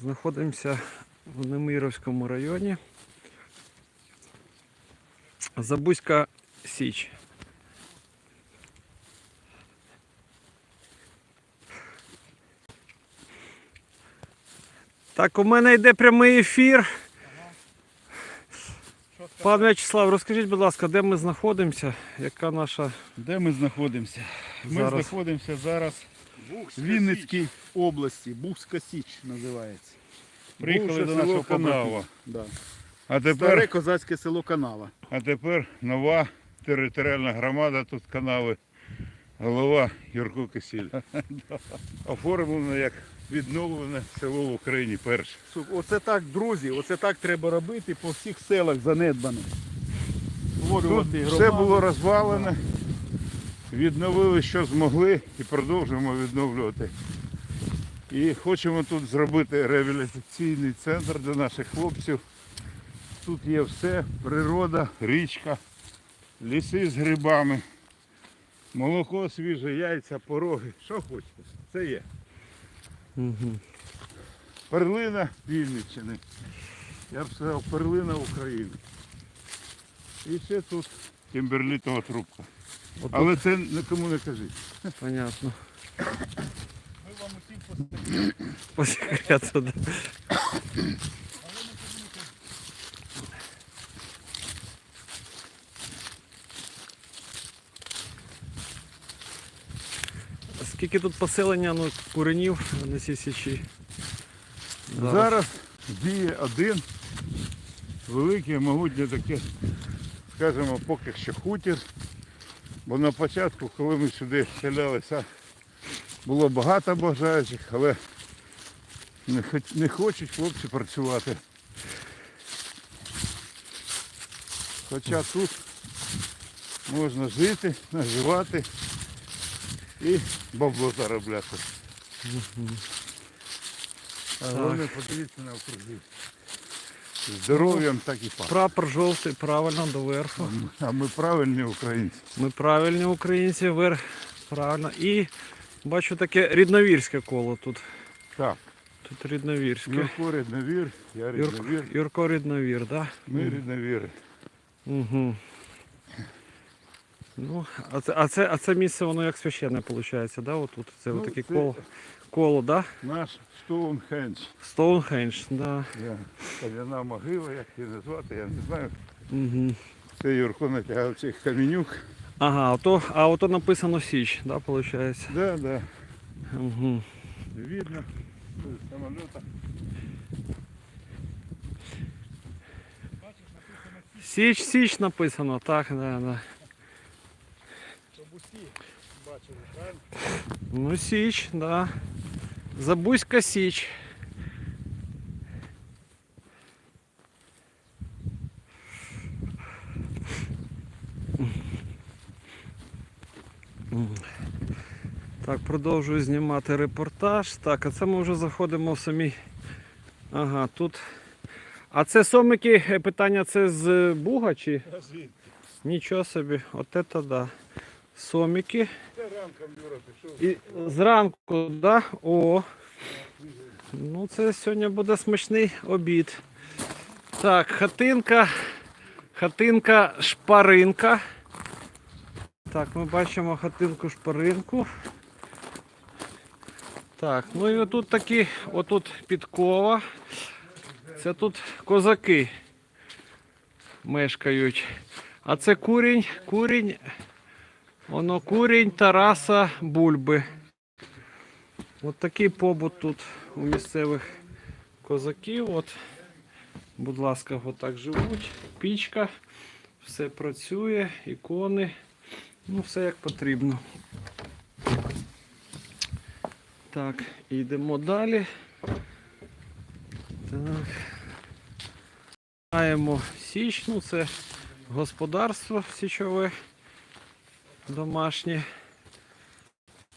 Знаходимося в Немировському районі. Забузька Січ. Так, у мене йде прямий ефір. Пан В'ячеслав, розкажіть, будь ласка, де ми знаходимося? Яка наша Де ми знаходимося? Ми Зараз. знаходимося зараз Вінницькій області. Бухська Січ називається. Приїхали до нашого побратима. Да. А Старе козацьке село Канава. а тепер нова територіальна громада тут канави. Голова Юрко Кисіль. Оформлено як відновлене село в Україні перше. Оце так, друзі, оце так треба робити по всіх селах занедбаних. Тут все було розвалене, відновили, що змогли і продовжуємо відновлювати. І хочемо тут зробити реабілітаційний центр для наших хлопців. Тут є все, природа, річка, ліси з грибами, молоко свіже, яйця, пороги. Що хочете, це є. угу. Перлина Вінниччини. Я б сказав, перлина України. І ще тут кімберлітова трубка. Отут, Але це нікому не кажіть. понятно. Ми вам усім По секрету, да. Скільки тут поселення ну, куренів на цій січі? Зараз діє один великий, могутнє таке, скажімо, поки що хутір. Бо на початку, коли ми сюди селялися, було багато бажаючих, але не, хоч- не хочуть хлопці працювати. Хоча тут можна жити, наживати і бабло заробляти. А головне подивіться на округи. Здоров'ям так і пахне. Прапор жовтий, правильно, доверху. А ми правильні українці. Ми правильні українці, вверх, правильно. І бачу таке рідновірське коло тут. Так, Тут рідновірське. Юрко рідновір, я Юрко, рідновір. Юрко рідновір, так? Ми рідновіри. Угу. Ну, а це, а, це, а це місце воно як священне виходить, да? Отут. Це Ну, отаке це- коло, коло, да? Наш Стоунхендж. Стоунхендж, да. Кам'яна могила, як її назвати, я не знаю. Угу. Це Юрко натягав цих каменюк. Ага, ото, а ото написано Січ, да, виходить? Да, да. Угу. Видно з самоліта. Січ, Січ написано, так, да, да. Щоб усі бачили, правильно? Ну, Січ, да. Забузька Січ. Так, продовжую знімати репортаж. Так, а це ми вже заходимо в самі. Ага, тут. А це сомики, е, питання це з Буга чи? Нічого собі, от це да. Сомики. І зранку, да? О. Ну, це сьогодні буде смачний обід. Так, хатинка. Хатинка шпаринка. Так, ми бачимо хатинку шпаринку. Так, ну і отут такі, отут підкова. Це тут козаки мешкають. А це курінь, курінь Воно курінь Тараса Бульби. От такий побут тут у місцевих козаків. От, будь ласка, отак живуть. Пічка, все працює, ікони. Ну, все як потрібно. Так, йдемо далі. Так. Маємо січ, ну це господарство січове домашнє.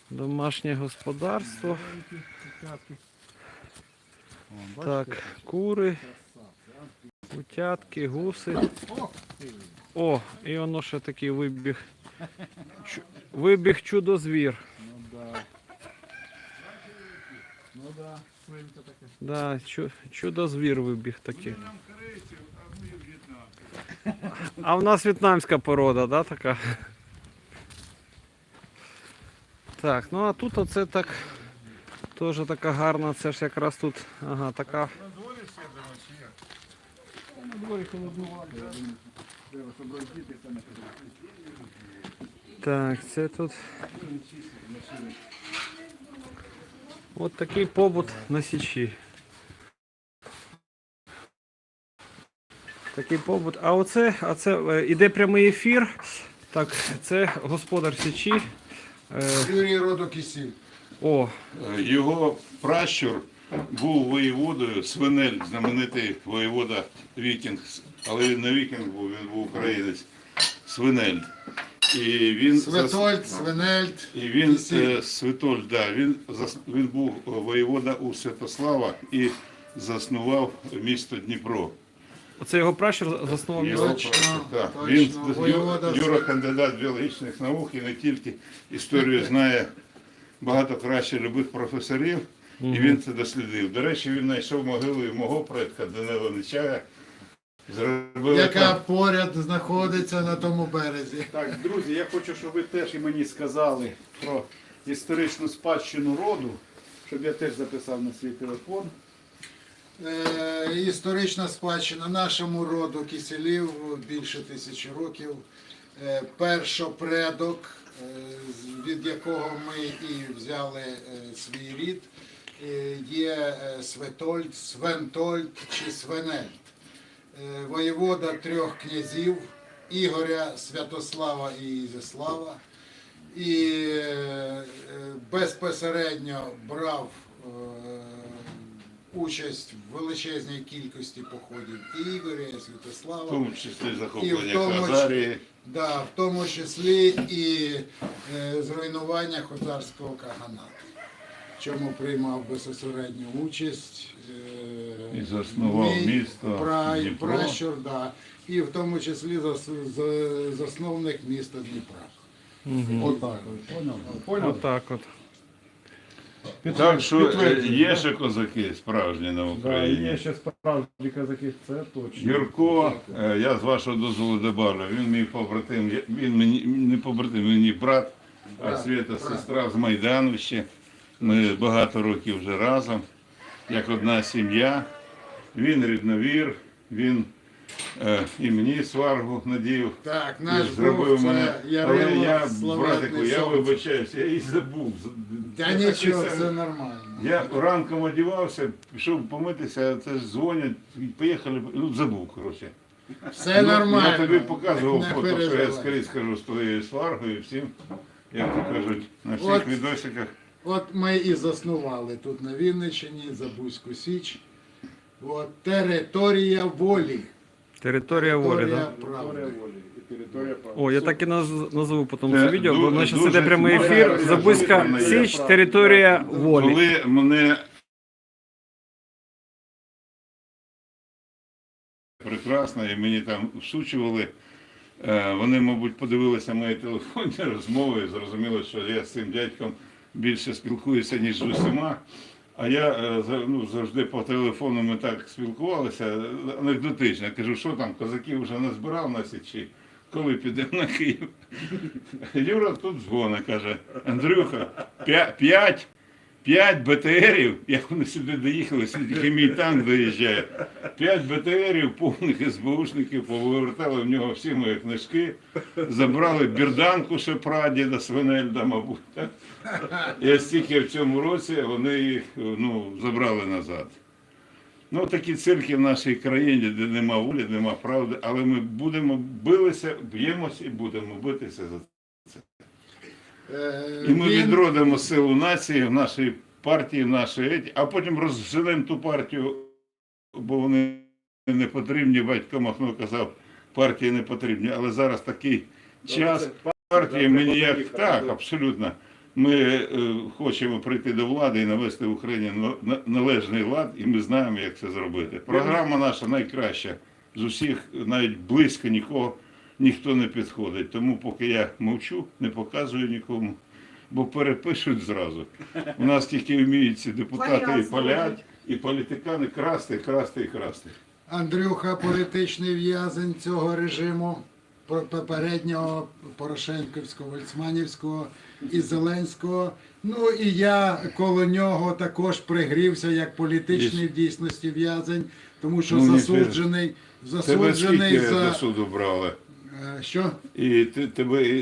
Домашнє господарство. Так, кури, утятки, гуси. О, і воно ще такий вибіг. Чу- Вибіг чудозвір. Да. Чу, чудо звір вибіг такий. А в нас в'єтнамська порода, да, така? Так, ну а тут оце так теж така гарна, це ж якраз тут, ага, така. На дворі Так, це тут. От такий побут на Січі. Такий побут. А оце, а це е, іде прямий ефір. Так, це господар Січі. Юрій Родокисіль. о, Його пращур був воєводою, Свинель, знаменитий воєвода Вікінг, але він не Вікінг був, він був українець. Свинель. І він Светольд, Свинельд. І він е, Святоль, да, він, зас- він був воєвода у Святослава і заснував місто Дніпро. Оце його пращур заснував Його місто. Точно, точно. Він Воєвода Ю- Юра кандидат біологічних наук і не тільки історію знає багато краще любих професорів, і він це дослідив. До речі, він знайшов могилу і мого предка Данила Нечая. Зробили Яка там- поряд знаходиться на тому березі. Так, друзі, я хочу, щоб ви теж і мені сказали про історичну спадщину роду, щоб я теж записав на свій телефон. Е, історична спадщина нашому роду киселів більше тисячі років. Е, першопредок, е, від якого ми і взяли свій рід, є Светольд, Свентольд чи Свенельд. Воєвода трьох князів Ігоря, Святослава і Ізяслава. І безпосередньо брав участь в величезній кількості походів і Ігоря, і в Святослава. тому числі І в захоплення тому числі- Да, в тому числі і е, зруйнування Хозарського каганату, в чому приймав безпосередню участь. е, І заснував мій місто пра- Дніпро. пращур, да, і в тому числі зас- за- засновник міста Дніпра. Отак, от? Поняв? Отак от. Так що е, є ще козаки справжні на Да, Україні. є ще справді казаки, це точно. Юрко, е, я з вашого дозволу добавлю, він мій побратим, він мені не побратим, він мій брат, а Свята сестра з Майдану ще. Ми багато років вже разом, як одна сім'я. Він рідновір, він е, і мені сваргу надів. Так, і наш зробив мене. Але Ярило, я, славетний братику, я сонце. вибачаюся, я і забув. Та нічого, Це- нормально. Я ранком одягався, пішов помитися, це ж дзвонять, і поїхали, ну забув, коротше. Все Ну, нормально. Я тобі показував Не фото, що я переживай. скоріше скажу з твоєю сваргою і всім, як то кажуть, на всіх От. відосиках. От ми і заснували тут на Вінниччині Забузьку Січ. От територія волі. Територія волі, Територія так? правди. і територія правди. О, я так і наз- назву потім Це це відео, бо дуже іде прямий ефір. Я Забузька дуже Січ, територія волі. Коли мене прекрасно, і мені там всучували, е, вони, мабуть, подивилися мої телефонні розмови і зрозуміли, що я з цим дядьком більше спілкуюся, ніж з усіма. А я е, ну, завжди по телефону ми так спілкувалися, е, анекдотично. Кажу, що там, козаків вже назбирав на січі, коли підемо на Київ. Юра тут дзвонить, каже, Андрюха, п'я- п'ять, п'ять БТРів, як вони сюди доїхали, тільки мій танк доїжджає. П'ять БТРів, повних СБУшників, повивертали в нього всі мої книжки, забрали бірданку ще прадіда Свинельда, мабуть. Так? І ось в цьому році вони їх ну, забрали назад. Ну, такі цирки в нашій країні, де нема волі, нема правди, але ми будемо билися, б'ємося і будемо битися за це. Е, І ми він- відродимо силу нації в нашій партії, в нашій а потім розженемо ту партію, бо вони не потрібні. Батько Махно казав, партії не потрібні. Але зараз такий час. Партії ми ніяк так, абсолютно. Ми е, хочемо прийти до влади і навести в Україні на- на- належний лад, і ми знаємо, як це зробити. Програма наша найкраща з усіх, навіть близько нікого ніхто не підходить. Тому поки я мовчу, не показую нікому. бо перепишуть зразу. У нас тільки вміють ці депутати і роблять. і політикани красти, красти і красти. Андрюха політичний в'язень цього режиму попереднього Порошенківського, Вольцманівського і Зеленського. Ну і я коло нього також пригрівся як політичний в дійсності в'язень, тому що Ну, засуджений, Тебе засуджений за суду брали? Е, що? І ти, тебе